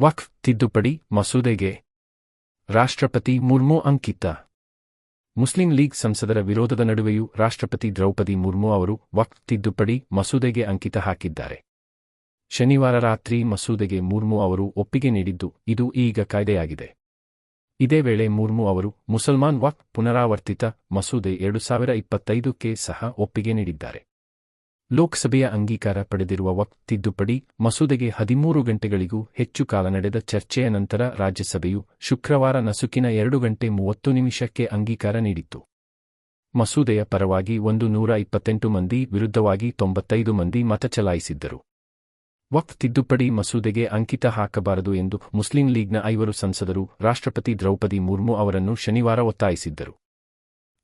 ವಕ್ಫ್, ತಿದ್ದುಪಡಿ, ಮಸೂದೆಗೆ. ರಾಷ್ಟ್ರಪತಿ ಮುರ್ಮು ಅಂಕಿತ. ಮುಸ್ಲಿಂ ಲೀಗ್ ಸಂಸದರ ವಿರೋಧದ ನಡುವೆಯೂ ರಾಷ್ಟ್ರಪತಿ ದ್ರೌಪದಿ ಮುರ್ಮು ಅವರು ವಕ್ಫ್, ತಿದ್ದುಪಡಿ, ಮಸೂದೆಗೆ ಅಂಕಿತ ಹಾಕಿದ್ದಾರೆ. ಶನಿವಾರ ರಾತ್ರಿ ಮಸೂದೆಗೆ ಮುರ್ಮು ಅವರು ಒಪ್ಪಿಗೆ ನೀಡಿದ್ದು ಇದು ಈಗ ಕಾಯ್ದೆಯಾಗಿದೆ. ಇದೇ ವೇಳೆ ಮುರ್ಮು ಅವರು ಮುಸಲ್ಮಾನ್ ವಕ್ಫ್ ಪುನರಾವರ್ತಿತ ಮಸೂದೆ ಎರಡು ಸಾವಿರ ಇಪ್ಪತ್ತೈದಕ್ಕೆ ಸಹ ಒಪ್ಪಿಗೆ ನೀಡಿದ್ದಾರೆ. ಲೋಕಸಭೆಯ ಅಂಗೀಕಾರ ಪಡೆದಿರುವ ವಕ್ಫ್ ತಿದ್ದುಪಡಿ ಮಸೂದೆಗೆ ಹದಿಮೂರು ಗಂಟೆಗಳಿಗೂ ಹೆಚ್ಚು ಕಾಲ ನಡೆದ ಚರ್ಚೆಯ ನಂತರ ರಾಜ್ಯಸಭೆಯು ಶುಕ್ರವಾರ ನಸುಕಿನ ಎರಡು ಗಂಟೆ ಮೂವತ್ತು ನಿಮಿಷಕ್ಕೆ ಅಂಗೀಕಾರ ನೀಡಿತು ಮಸೂದೆಯ ಪರವಾಗಿ ಒಂದು ನೂರ ಇಪ್ಪತ್ತೆಂಟು ಮಂದಿ ವಿರುದ್ಧವಾಗಿ ತೊಂಬತ್ತೈದು ಮಂದಿ ಮತ ಚಲಾಯಿಸಿದ್ದರು. ವಕ್ಫ್ ತಿದ್ದುಪಡಿ ಮಸೂದೆಗೆ ಅಂಕಿತ ಹಾಕಬಾರದು ಎಂದು ಮುಸ್ಲಿಂ ಲೀಗ್ನ ಐವರು ಸಂಸದರು ರಾಷ್ಟ್ರಪತಿ ದ್ರೌಪದಿ ಮುರ್ಮು ಅವರನ್ನು ಶನಿವಾರ ಒತ್ತಾಯಿಸಿದ್ದರು.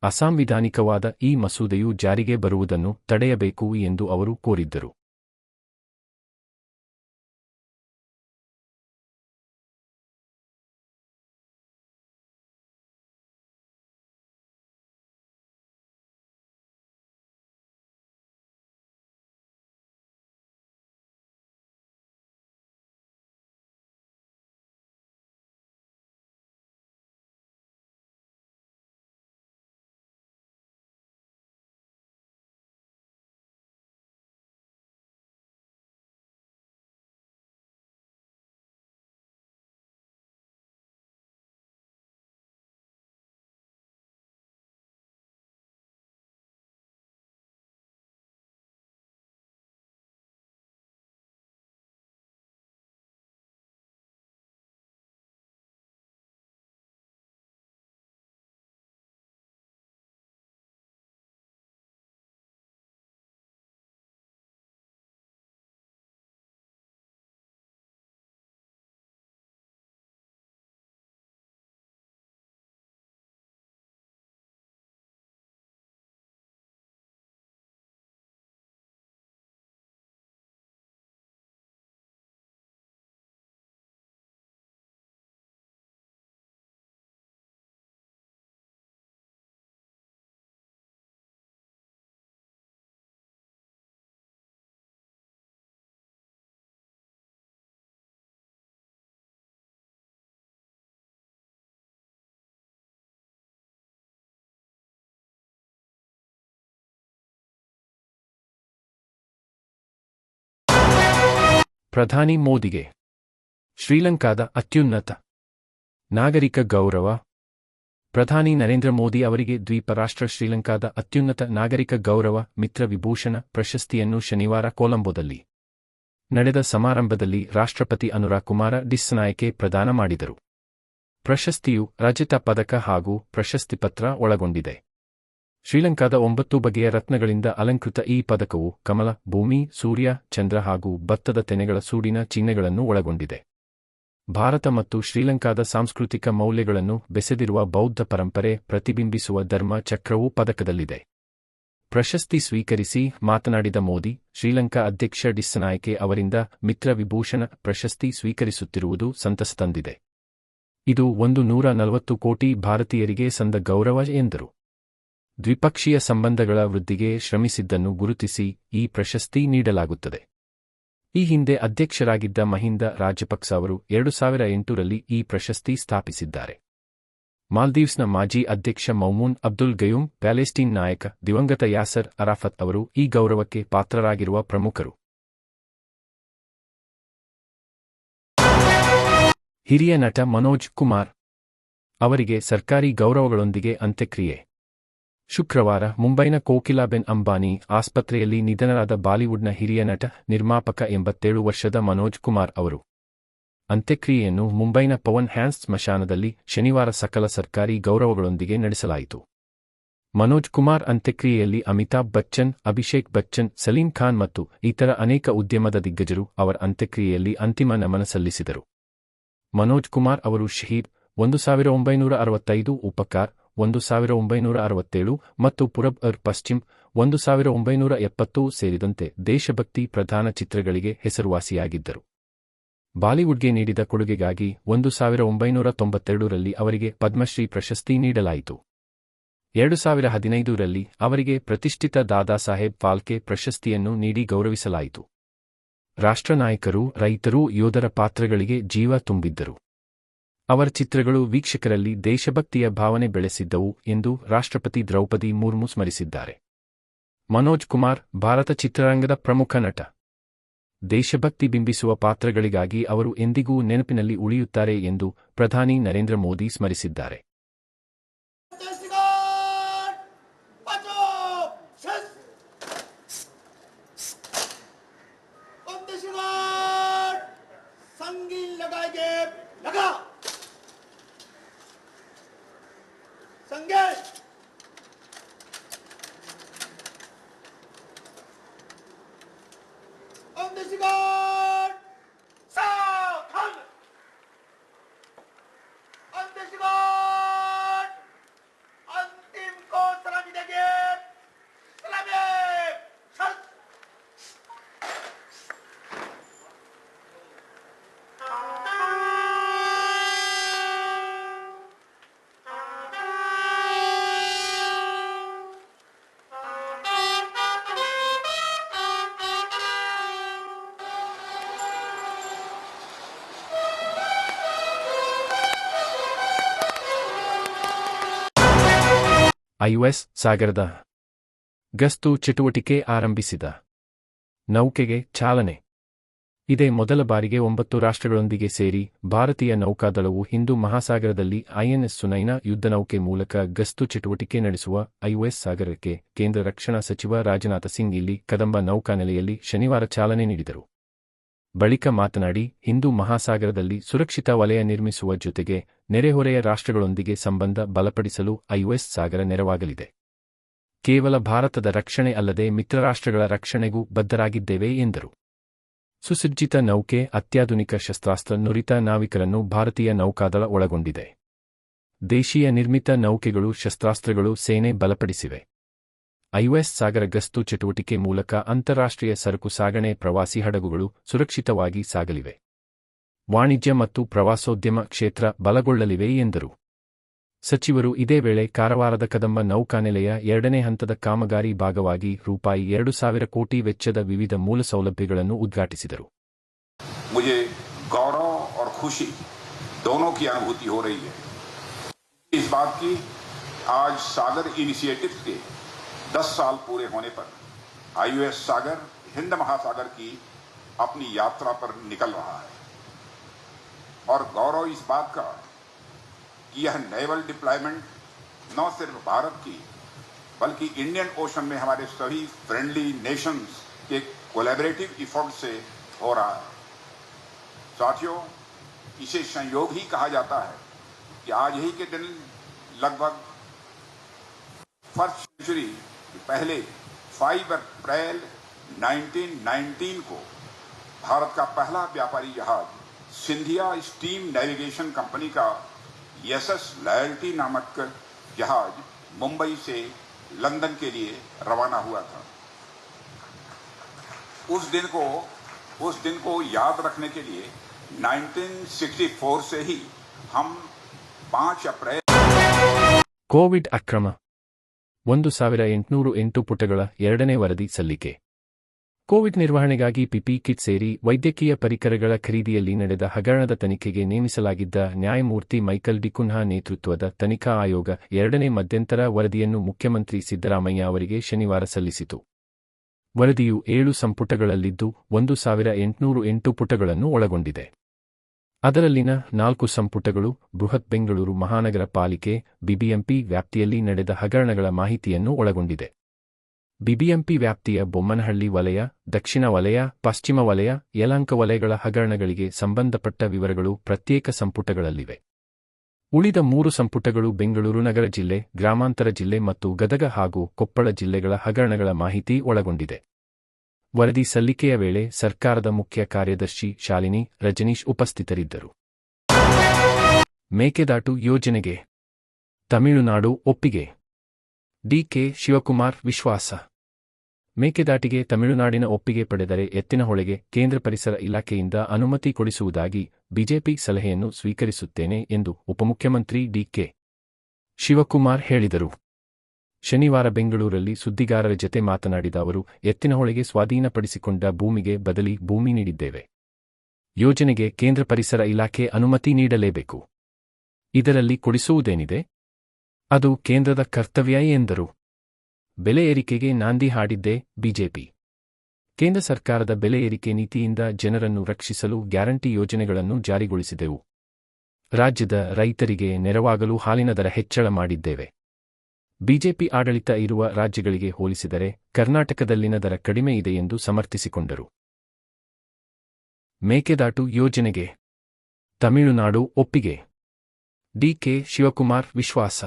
ಅಸಾಂವಿಧಾನಿಕವಾದ ಈ ಮಸೂದೆಯು ಜಾರಿಗೆ ಬರುವುದನ್ನು ತಡೆಯಬೇಕು ಎಂದು ಅವರು ಕೋರಿದ್ದರು. ಪ್ರಧಾನಿ ಮೋದಿಗೆ. ಶ್ರೀಲಂಕಾದ ಅತ್ಯುನ್ನತ ನಾಗರಿಕ ಗೌರವ. ಪ್ರಧಾನಿ ನರೇಂದ್ರ ಮೋದಿ ಅವರಿಗೆ ದ್ವೀಪ ರಾಷ್ಟ್ರ ಶ್ರೀಲಂಕಾದ ಅತ್ಯುನ್ನತ ನಾಗರಿಕ ಗೌರವ, ಮಿತ್ರ ವಿಭೂಷಣ ಪ್ರಶಸ್ತಿಯನ್ನು ಶನಿವಾರ ಕೊಲಂಬೋದಲ್ಲಿ ನಡೆದ ಸಮಾರಂಭದಲ್ಲಿ ರಾಷ್ಟ್ರಪತಿ ಅನುರಾಗ್ ಕುಮಾರ ಡಿಸ್ನಾಯಕೆ ಪ್ರದಾನ ಮಾಡಿದರು. ಪ್ರಶಸ್ತಿಯು ರಜತ ಪದಕ ಹಾಗೂ ಪ್ರಶಸ್ತಿ ಪತ್ರ ಒಳಗೊಂಡಿದೆ. ಶ್ರೀಲಂಕಾದ ಒಂಬತ್ತು ಬಗೆಯ ರತ್ನಗಳಿಂದ ಅಲಂಕೃತ ಈ ಪದಕವು ಕಮಲ, ಭೂಮಿ, ಸೂರ್ಯ, ಚಂದ್ರ ಹಾಗೂ ಭತ್ತದ ತೆನೆಗಳ ಸೂಡಿನ ಚಿಹ್ನೆಗಳನ್ನು ಒಳಗೊಂಡಿದೆ. ಭಾರತ ಮತ್ತು ಶ್ರೀಲಂಕಾದ ಸಾಂಸ್ಕೃತಿಕ ಮೌಲ್ಯಗಳನ್ನು ಬೆಸೆದಿರುವ ಬೌದ್ಧ ಪರಂಪರೆ ಪ್ರತಿಬಿಂಬಿಸುವ ಧರ್ಮ ಚಕ್ರವೂ ಪದಕದಲ್ಲಿದೆ. ಪ್ರಶಸ್ತಿ ಸ್ವೀಕರಿಸಿ ಮಾತನಾಡಿದ ಮೋದಿ, ಶ್ರೀಲಂಕಾ ಅಧ್ಯಕ್ಷ ಡಿಸ್ಸನಾಯಕೆ ಅವರಿಂದ ಮಿತ್ರ ವಿಭೂಷಣ ಪ್ರಶಸ್ತಿ ಸ್ವೀಕರಿಸುತ್ತಿರುವುದು ಸಂತಸ ತಂದಿದೆ. ಇದು ಒಂದು ನೂರ ನಲವತ್ತು ಕೋಟಿ ಭಾರತೀಯರಿಗೆ ಸಂದ ಗೌರವ ಎಂದರು. ದ್ವಿಪಕ್ಷೀಯ ಸಂಬಂಧಗಳ ವೃದ್ಧಿಗೆ ಶ್ರಮಿಸಿದ್ದನ್ನು ಗುರುತಿಸಿ ಈ ಪ್ರಶಸ್ತಿ ನೀಡಲಾಗುತ್ತದೆ. ಈ ಹಿಂದೆ ಅಧ್ಯಕ್ಷರಾಗಿದ್ದ ಮಹಿಂದ ರಾಜಪಕ್ಸ ಅವರು ಎರಡು ಸಾವಿರ ಎಂಟರಲ್ಲಿ ಈ ಪ್ರಶಸ್ತಿ ಸ್ಥಾಪಿಸಿದ್ದಾರೆ. ಮಾಲ್ದೀವ್ಸ್ನ ಮಾಜಿ ಅಧ್ಯಕ್ಷ ಮೌಮೂನ್ ಅಬ್ದುಲ್ ಗಯೂಮ್, ಪ್ಯಾಲೆಸ್ಟೀನ್ ನಾಯಕ ದಿವಂಗತ ಯಾಸರ್ ಅರಾಫತ್ ಅವರು ಈ ಗೌರವಕ್ಕೆ ಪಾತ್ರರಾಗಿರುವ ಪ್ರಮುಖರು. ಹಿರಿಯ ನಟ ಮನೋಜ್ ಕುಮಾರ್ ಅವರಿಗೆ ಸರ್ಕಾರಿ ಗೌರವಗಳೊಂದಿಗೆ ಅಂತ್ಯಕ್ರಿಯೆ. ಶುಕ್ರವಾರ ಮುಂಬೈನ ಕೋಕಿಲಾಬೆನ್ ಅಂಬಾನಿ ಆಸ್ಪತ್ರೆಯಲ್ಲಿ ನಿಧನರಾದ ಬಾಲಿವುಡ್ನ ಹಿರಿಯ ನಟ, ನಿರ್ಮಾಪಕ ಎಂಬತ್ತೇಳು ವರ್ಷದ ಮನೋಜ್ ಕುಮಾರ್ ಅವರು. ಅಂತ್ಯಕ್ರಿಯೆಯನ್ನು ಮುಂಬೈನ ಪವನ್ ಹ್ಯಾನ್ಸ್ ಸ್ಮಶಾನದಲ್ಲಿ ಶನಿವಾರ ಸಕಲ ಸರ್ಕಾರಿ ಗೌರವಗಳೊಂದಿಗೆ ನಡೆಸಲಾಯಿತು. ಮನೋಜ್ ಕುಮಾರ್ ಅಂತ್ಯಕ್ರಿಯೆಯಲ್ಲಿ ಅಮಿತಾಬ್ ಬಚ್ಚನ್, ಅಭಿಷೇಕ್ ಬಚ್ಚನ್, ಸಲೀಂ ಖಾನ್ ಮತ್ತು ಇತರ ಅನೇಕ ಉದ್ಯಮದ ದಿಗ್ಗಜರು ಅವರ ಅಂತ್ಯಕ್ರಿಯೆಯಲ್ಲಿ ಅಂತಿಮ ನಮನ ಸಲ್ಲಿಸಿದರು. ಮನೋಜ್ ಕುಮಾರ್ ಅವರು ಶಹೀದ್, ಒಂದು ಸಾವಿರ ಒಂಬೈನೂರ ಅರವತ್ತೈದು ಉಪಕಾರ್ ಒಂದು ಸಾವಿರ ಒಂಬೈನೂರ ಅರವತ್ತೇಳು ಮತ್ತು ಪುರಬ್ ಅರ್ ಪಶ್ಚಿಮ್ ಒಂದು ಸಾವಿರ ಒಂಬೈನೂರ ಎಪ್ಪತ್ತು ಸೇರಿದಂತೆ ದೇಶಭಕ್ತಿ ಪ್ರಧಾನ ಚಿತ್ರಗಳಿಗೆ ಹೆಸರುವಾಸಿಯಾಗಿದ್ದರು. ಬಾಲಿವುಡ್ಗೆ ನೀಡಿದ ಕೊಡುಗೆಗಾಗಿ ಒಂದು ಸಾವಿರ ಒಂಬೈನೂರ ತೊಂಬತ್ತೆರಡರಲ್ಲಿ ಅವರಿಗೆ ಪದ್ಮಶ್ರೀ ಪ್ರಶಸ್ತಿ ನೀಡಲಾಯಿತು. ಎರಡು ಸಾವಿರ ಹದಿನೈದರಲ್ಲಿ ಅವರಿಗೆ ಪ್ರತಿಷ್ಠಿತ ದಾದಾ ಸಾಹೇಬ್ ಫಾಲ್ಕೆ ಪ್ರಶಸ್ತಿಯನ್ನು ನೀಡಿ ಗೌರವಿಸಲಾಯಿತು. ರಾಷ್ಟ್ರನಾಯಕರು ರೈತರು, ಯೋಧರ ಪಾತ್ರಗಳಿಗೆ ಜೀವ ತುಂಬಿದ್ದರು. ಅವರ ಚಿತ್ರಗಳು ವೀಕ್ಷಕರಲ್ಲಿ ದೇಶಭಕ್ತಿಯ ಭಾವನೆ ಬೆಳೆಸಿದ್ದವು ಎಂದು ರಾಷ್ಟ್ರಪತಿ ದ್ರೌಪದಿ ಮುರ್ಮು ಸ್ಮರಿಸಿದ್ದಾರೆ. ಮನೋಜ್ ಕುಮಾರ್, ಭಾರತ ಚಿತ್ರರಂಗದ ಪ್ರಮುಖ ನಟ. ದೇಶಭಕ್ತಿ ಬಿಂಬಿಸುವ ಪಾತ್ರಗಳಿಗಾಗಿ ಅವರು ಎಂದಿಗೂ ನೆನಪಿನಲ್ಲಿ ಉಳಿಯುತ್ತಾರೆ ಎಂದು ಪ್ರಧಾನಿ ನರೇಂದ್ರ ಮೋದಿ ಸ್ಮರಿಸಿದ್ದಾರೆ. ಐಒಎಸ್ ಸಾಗರದ ಗಸ್ತು ಚಟುವಟಿಕೆ ಆರಂಭಿಸಿದ. ನೌಕೆಗೆ ಚಾಲನೆ. ಇದೇ ಮೊದಲ ಬಾರಿಗೆ ಒಂಬತ್ತು ರಾಷ್ಟ್ರಗಳೊಂದಿಗೆ ಸೇರಿ ಭಾರತೀಯ ನೌಕಾದಳವು ಹಿಂದೂ ಮಹಾಸಾಗರದಲ್ಲಿ ಐಎನ್ಎಸ್ ಸುನೈನಾ ಯುದ್ಧನೌಕೆ ಮೂಲಕ ಗಸ್ತು ಚಟುವಟಿಕೆ ನಡೆಸುವ ಐಒಎಸ್ ಸಾಗರಕ್ಕೆ ಕೇಂದ್ರ ರಕ್ಷಣಾ ಸಚಿವ ರಾಜನಾಥ ಸಿಂಗ್ ಇಲ್ಲಿ ಕದಂಬ ನೌಕಾನೆಲೆಯಲ್ಲಿ ಶನಿವಾರ ಚಾಲನೆ ನೀಡಿದರು. ಬಳಿಕ ಮಾತನಾಡಿ, ಹಿಂದೂ ಮಹಾಸಾಗರದಲ್ಲಿ ಸುರಕ್ಷಿತ ವಲಯ ನಿರ್ಮಿಸುವ ಜೊತೆಗೆ ನೆರೆಹೊರೆಯ ರಾಷ್ಟ್ರಗಳೊಂದಿಗೆ ಸಂಬಂಧ ಬಲಪಡಿಸಲು ಐಒಎಸ್ ಸಾಗರ ನೆರವಾಗಲಿದೆ. ಕೇವಲ ಭಾರತದ ರಕ್ಷಣೆ ಅಲ್ಲದೆ ಮಿತ್ರರಾಷ್ಟ್ರಗಳ ರಕ್ಷಣೆಗೂ ಬದ್ಧರಾಗಿದ್ದೇವೆ ಎಂದರು. ಸುಸಜ್ಜಿತ ನೌಕೆ, ಅತ್ಯಾಧುನಿಕ ಶಸ್ತ್ರಾಸ್ತ್ರ, ನುರಿತ ನಾವಿಕರನ್ನು ಭಾರತೀಯ ನೌಕಾದಳ ಒಳಗೊಂಡಿದೆ. ದೇಶೀಯ ನಿರ್ಮಿತ ನೌಕೆಗಳು, ಶಸ್ತ್ರಾಸ್ತ್ರಗಳು ಸೇನೆ ಬಲಪಡಿಸಿವೆ. ಐಒಎಸ್ ಸಾಗರ ಗಸ್ತು ಚಟುವಟಿಕೆ ಮೂಲಕ ಅಂತಾರಾಷ್ಟ್ರೀಯ ಸರಕು ಸಾಗಣೆ ಪ್ರವಾಸಿ ಹಡಗುಗಳು ಸುರಕ್ಷಿತವಾಗಿ ಸಾಗಲಿವೆ ವಾಣಿಜ್ಯ ಮತ್ತು ಪ್ರವಾಸೋದ್ಯಮ ಕ್ಷೇತ್ರ ಬಲಗೊಳ್ಳಲಿವೆ ಎಂದರು ಸಚಿವರು ಇದೇ ವೇಳೆ ಕಾರವಾರದ ಕದಂಬ ನೌಕಾನೆಲೆಯ ಎರಡನೇ ಹಂತದ ಕಾಮಗಾರಿ ಭಾಗವಾಗಿ ರೂಪಾಯಿ ಎರಡು ಸಾವಿರ ಕೋಟಿ ವೆಚ್ಚದ ವಿವಿಧ ಮೂಲಸೌಲಭ್ಯಗಳನ್ನು ಉದ್ಘಾಟಿಸಿದರು मुझे गौरव और खुशी दोनों की अनुभूति हो रही है इस बात की आज सागर इनिशिएटिव के 10 साल पूरे होने पर आईयूएस सागर, हिंद महासागर की अपनी यात्रा पर निकल रहा है। और गौरव, इस बात का कि यह नेवल डिप्लॉयमेंट न सिर्फ़ भारत की, बल्कि इंडियन ओशन में हमारे सभी फ्रेंडली नेशंस के कोलैबोरेटिव इफोर्ट से हो रहा है। साथियों, इसे संयोग ही कहा जाता है कि आज ही के दिन लगभग फ़र्स्ट सेंचुरी कि पहले 5 अप्रैल 1919 को भारत का पहला व्यापारी जहाज़ सिंधिया स्टीम नेविगेशन कंपनी का एस एस लॉयल्टी नामक जहाज़ मुंबई से लंदन के लिए रवाना हुआ था। उस दिन को, उस दिन को याद रखने के लिए 1964 से ही हम 5 अप्रैल कोविड आक्रमण। ಒಂದು ಸಾವಿರ ಎಂಟುನೂರು ಎಂಟು ಪುಟಗಳ ಎರಡನೇ ವರದಿ ಸಲ್ಲಿಕೆ. ಕೋವಿಡ್ ನಿರ್ವಹಣೆಗಾಗಿ ಪಿಪಿ ಕಿಟ್ ಸೇರಿ ವೈದ್ಯಕೀಯ ಪರಿಕರಗಳ ಖರೀದಿಯಲ್ಲಿ ನಡೆದ ಹಗರಣದ ತನಿಖೆಗೆ ನೇಮಿಸಲಾಗಿದ್ದ ನ್ಯಾಯಮೂರ್ತಿ ಮೈಕಲ್ ಡಿಕುನ್ಹಾ ನೇತೃತ್ವದ ತನಿಖಾ ಆಯೋಗ ಎರಡನೇ ಮಧ್ಯಂತರ ವರದಿಯನ್ನು ಮುಖ್ಯಮಂತ್ರಿ ಸಿದ್ದರಾಮಯ್ಯ ಅವರಿಗೆ ಶನಿವಾರ ಸಲ್ಲಿಸಿತು. ವರದಿಯು ಏಳು ಸಂಪುಟಗಳಲ್ಲಿದ್ದು ಒಂದು ಸಾವಿರ ಎಂಟುನೂರು ಎಂಟು ಪುಟಗಳನ್ನು ಒಳಗೊಂಡಿದೆ. ಅದರಲ್ಲಿನ ನಾಲ್ಕು ಸಂಪುಟಗಳು ಬೃಹತ್ ಬೆಂಗಳೂರು ಮಹಾನಗರ ಪಾಲಿಕೆ, ಬಿಬಿಎಂಪಿ ವ್ಯಾಪ್ತಿಯಲ್ಲಿ ನಡೆದ ಹಗರಣಗಳ ಮಾಹಿತಿಯನ್ನು ಒಳಗೊಂಡಿದೆ. ಬಿಬಿಎಂಪಿ ವ್ಯಾಪ್ತಿಯ ಬೊಮ್ಮನಹಳ್ಳಿ ವಲಯ, ದಕ್ಷಿಣ ವಲಯ, ಪಶ್ಚಿಮ ವಲಯ, ಯಲಾಂಕ ವಲಯಗಳ ಹಗರಣಗಳಿಗೆ ಸಂಬಂಧಪಟ್ಟ ವಿವರಗಳು ಪ್ರತ್ಯೇಕ ಸಂಪುಟಗಳಲ್ಲಿವೆ. ಉಳಿದ ಮೂರು ಸಂಪುಟಗಳು ಬೆಂಗಳೂರು ನಗರ ಜಿಲ್ಲೆ, ಗ್ರಾಮಾಂತರ ಜಿಲ್ಲೆ ಮತ್ತು ಗದಗ ಹಾಗೂ ಕೊಪ್ಪಳ ಜಿಲ್ಲೆಗಳ ಹಗರಣಗಳ ಮಾಹಿತಿ ಒಳಗೊಂಡಿದೆ. ವರದಿ ಸಲ್ಲಿಕೆಯ ವೇಳೆ ಸರ್ಕಾರದ ಮುಖ್ಯ ಕಾರ್ಯದರ್ಶಿ ಶಾಲಿನಿ ರಜನೀಶ್ ಉಪಸ್ಥಿತರಿದ್ದರು. ಮೇಕೆದಾಟು ಯೋಜನೆಗೆ ತಮಿಳುನಾಡು ಒಪ್ಪಿಗೆ. ಡಿಕೆ ಶಿವಕುಮಾರ್ ವಿಶ್ವಾಸ. ಮೇಕೆದಾಟಿಗೆ ತಮಿಳುನಾಡಿನ ಒಪ್ಪಿಗೆ ಪಡೆದರೆ ಎತ್ತಿನಹೊಳೆಗೆ ಕೇಂದ್ರ ಪರಿಸರ ಇಲಾಖೆಯಿಂದ ಅನುಮತಿ ಕೊಡಿಸುವುದಾಗಿ ಬಿಜೆಪಿ ಸಲಹೆಯನ್ನು ಸ್ವೀಕರಿಸುತ್ತೇನೆ ಎಂದು ಉಪಮುಖ್ಯಮಂತ್ರಿ ಡಿಕೆ ಶಿವಕುಮಾರ್ ಹೇಳಿದರು. ಶನಿವಾರ ಬೆಂಗಳೂರಲ್ಲಿ ಸುದ್ದಿಗಾರರ ಜತೆ ಮಾತನಾಡಿದ ಅವರು ಎತ್ತಿನಹೊಳೆಗೆ ಸ್ವಾಧೀನಪಡಿಸಿಕೊಂಡ ಭೂಮಿಗೆ ಬದಲಿ ಭೂಮಿ ನೀಡಿದ್ದೇವೆ. ಯೋಜನೆಗೆ ಕೇಂದ್ರ ಪರಿಸರ ಇಲಾಖೆ ಅನುಮತಿ ನೀಡಲೇಬೇಕು. ಇದರಲ್ಲಿ ಕೊಡಿಸುವುದೇನಿದೆ? ಅದು ಕೇಂದ್ರದ ಕರ್ತವ್ಯ ಎಂದರು. ಬೆಲೆ ಏರಿಕೆಗೆ ನಾಂದಿ ಹಾಡಿದ್ದೇ ಬಿಜೆಪಿ. ಕೇಂದ್ರ ಸರ್ಕಾರದ ಬೆಲೆ ಏರಿಕೆ ನೀತಿಯಿಂದ ಜನರನ್ನು ರಕ್ಷಿಸಲು ಗ್ಯಾರಂಟಿ ಯೋಜನೆಗಳನ್ನು ಜಾರಿಗೊಳಿಸಿದೆವು. ರಾಜ್ಯದ ರೈತರಿಗೆ ನೆರವಾಗಲು ಹಾಲಿನ ದರ ಹೆಚ್ಚಳ ಮಾಡಿದ್ದೇವೆ. ಬಿಜೆಪಿ ಆಡಳಿತ ಇರುವ ರಾಜ್ಯಗಳಿಗೆ ಹೋಲಿಸಿದರೆ ಕರ್ನಾಟಕದಲ್ಲಿನ ದರ ಕಡಿಮೆ ಇದೆ ಎಂದು ಸಮರ್ಥಿಸಿಕೊಂಡರು. ಮೇಕೆದಾಟು ಯೋಜನೆಗೆ ತಮಿಳುನಾಡು ಒಪ್ಪಿಗೆ. ಡಿಕೆ ಶಿವಕುಮಾರ್ ವಿಶ್ವಾಸ.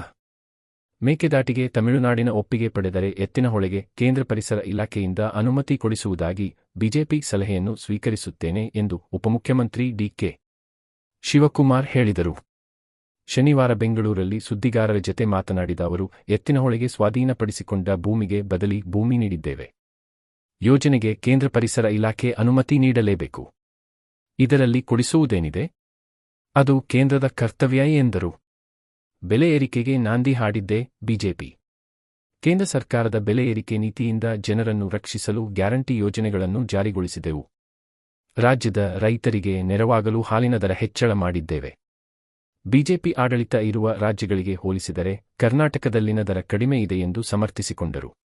ಮೇಕೆದಾಟಿಗೆ ತಮಿಳುನಾಡಿನ ಒಪ್ಪಿಗೆ ಪಡೆದರೆ ಎತ್ತಿನಹೊಳೆಗೆ ಕೇಂದ್ರ ಪರಿಸರ ಇಲಾಖೆಯಿಂದ ಅನುಮತಿ ಕೊಡಿಸುವುದಾಗಿ ಬಿಜೆಪಿ ಸಲಹೆಯನ್ನು ಸ್ವೀಕರಿಸುತ್ತೇನೆ ಎಂದು ಉಪಮುಖ್ಯಮಂತ್ರಿ ಡಿಕೆ ಶಿವಕುಮಾರ್ ಹೇಳಿದರು. ಶನಿವಾರ ಬೆಂಗಳೂರಲ್ಲಿ ಸುದ್ದಿಗಾರರ ಜತೆ ಮಾತನಾಡಿದ ಅವರು ಎತ್ತಿನಹೊಳೆಗೆ ಸ್ವಾಧೀನಪಡಿಸಿಕೊಂಡ ಭೂಮಿಗೆ ಬದಲಿ ಭೂಮಿ ನೀಡಿದ್ದೇವೆ. ಯೋಜನೆಗೆ ಕೇಂದ್ರ ಪರಿಸರ ಇಲಾಖೆ ಅನುಮತಿ ನೀಡಲೇಬೇಕು. ಇದರಲ್ಲಿ ಕೊಡಿಸುವುದೇನಿದೆ? ಅದು ಕೇಂದ್ರದ ಕರ್ತವ್ಯ ಎಂದರು. ಬೆಲೆ ಏರಿಕೆಗೆ ನಾಂದಿ ಹಾಡಿದ್ದೇ ಬಿಜೆಪಿ. ಕೇಂದ್ರ ಸರ್ಕಾರದ ಬೆಲೆ ಏರಿಕೆ ನೀತಿಯಿಂದ ಜನರನ್ನು ರಕ್ಷಿಸಲು ಗ್ಯಾರಂಟಿ ಯೋಜನೆಗಳನ್ನು ಜಾರಿಗೊಳಿಸಿದೆವು. ರಾಜ್ಯದ ರೈತರಿಗೆ ನೆರವಾಗಲು ಹಾಲಿನ ದರ ಹೆಚ್ಚಳ ಮಾಡಿದ್ದೇವೆ. ಬಿಜೆಪಿ ಆಡಳಿತ ಇರುವ ರಾಜ್ಯಗಳಿಗೆ ಹೋಲಿಸಿದರೆ ಕರ್ನಾಟಕದಲ್ಲಿನ ದರ ಕಡಿಮೆ ಇದೆ ಎಂದು ಸಮರ್ಥಿಸಿಕೊಂಡರು.